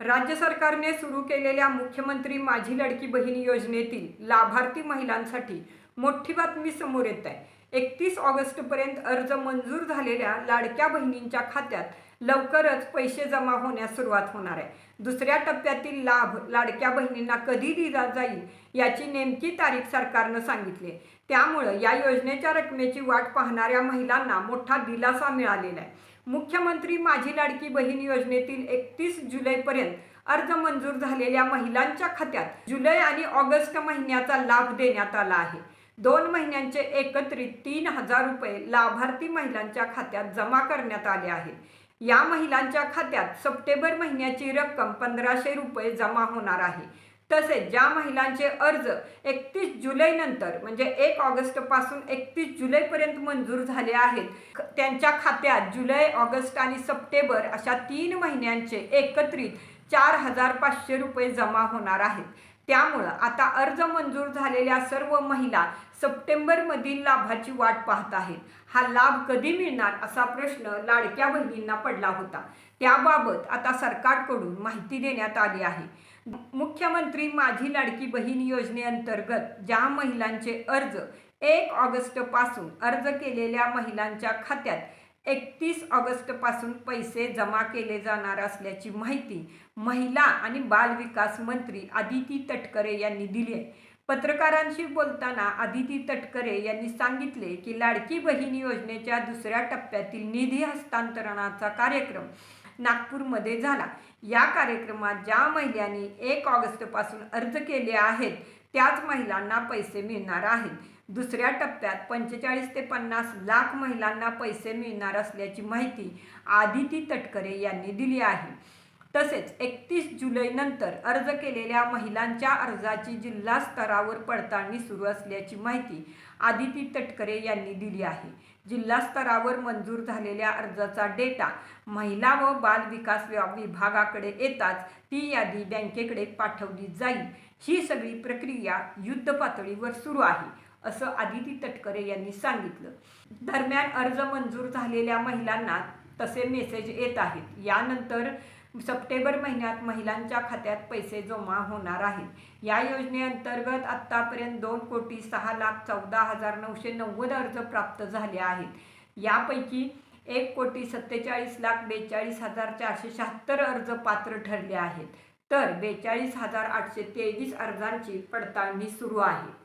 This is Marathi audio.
राज्य सरकारने सुरू केलेल्या मुख्यमंत्री माझी लडकी बहीण योजनेतील लाभार्थी महिलांसाठी मोठी बातमी समोर येत आहे. एकतीस ऑगस्टपर्यंत अर्ज मंजूर झालेल्या लाडक्या बहिणींच्या खात्यात लवकरच पैसे जमा होण्यास सुरुवात होणार आहे. दुसऱ्या टप्प्यातील लाभ लाडक्या बहिणींना कधी दिला जाईल याची नेमकी तारीख सरकारनं सांगितली त्यामुळं या योजनेच्या रकमेची वाट पाहणाऱ्या महिलांना मोठा दिलासा मिळालेला आहे. मुख्यमंत्री माझी लाडकी बहीण योजनेतील एकतीस जुलैपर्यंत अर्ज मंजूर झालेल्या महिलांच्या खात्यात जुलै आणि ऑगस्ट महिन्याचा लाभ देण्यात आला आहे. दोन महिन्यांचे एकत्रित तीन हजार रुपये लाभार्थी महिलांच्या खात्यात जमा करण्यात आले आहेत या महिलांच्या खात्यात सप्टेंबर महिन्याची रक्कम पंधराशे रुपये जमा होणार आहे. तसेच ज्या महिलांचे अर्ज एकतीस जुलैनंतर म्हणजे एक ऑगस्टपासून एकतीस जुलैपर्यंत मंजूर झाले आहेत त्यांच्या खात्यात जुलै ऑगस्ट आणि सप्टेंबर अशा तीन महिन्यांचे एकत्रित चार हजार पाचशे रुपये जमा होणार आहेत. त्यामुळं आता अर्ज मंजूर झालेल्या सर्व महिला सप्टेंबरमधील लाभाची वाट पाहत आहेत. हा लाभ कधी मिळणार असा प्रश्न लाडक्या बहिणींना पडला होता. त्याबाबत आता सरकारकडून माहिती देण्यात आली आहे. मुख्यमंत्री माझी लाडकी बहीण योजनेअंतर्गत ज्या महिलांचे अर्ज एक ऑगस्टपासून अर्ज केलेल्या महिलांच्या खात्यात एकतीस ऑगस्टपासून पैसे जमा केले जाणार असल्याची माहिती महिला आणि बालविकास मंत्री आदिती तटकरे यांनी दिली आहे. पत्रकारांशी बोलताना आदिती तटकरे यांनी सांगितले की लाडकी बहीण योजनेच्या दुसऱ्या टप्प्यातील निधी हस्तांतरणाचा कार्यक्रम नागपूरमध्ये झाला. या कार्यक्रमात ज्या महिलांनी एक ऑगस्टपासून अर्ज केले आहेत त्याच महिलांना पैसे मिळणार आहेत. दुसऱ्या टप्प्यात पंचेचाळीस ते पन्नास लाख महिलांना पैसे मिळणार असल्याची माहिती आदिती तटकरे यांनी दिली आहे. तसेच एकतीस जुलैनंतर अर्ज केलेल्या महिलांच्या अर्जाची जिल्हा स्तरावर पडताळणी सुरू असल्याची माहिती आदिती तटकरे यांनी दिली आहे. जिल्हा स्तरावर मंजूर झालेल्या अर्जाचा डेटा महिला व बाल विकास विभागाकडे येताच ती यादी बँकेकडे पाठवली जाईल. ही सगळी प्रक्रिया युद्ध पातळीवर सुरू आहे असं आदिती तटकरे यांनी सांगितलं. दरम्यान अर्ज मंजूर झालेल्या महिलांना तसे मेसेज येत आहेत. यानंतर सप्टेंबर महिन्यात महिलांच्या खात्यात पैसे जमा होणार आहेत. या योजनेअंतर्गत आत्तापर्यंत दोन कोटी सहा लाख चौदा हजार नऊशे नव्वद अर्ज प्राप्त झाले आहेत. यापैकी एक कोटी सत्तेचाळीस लाख बेचाळीस हजार चारशे शहात्तर अर्ज पात्र ठरले आहेत. तर बेचाळीस हजार आठशे तेवीस अर्जांची पडताळणी सुरू आहे.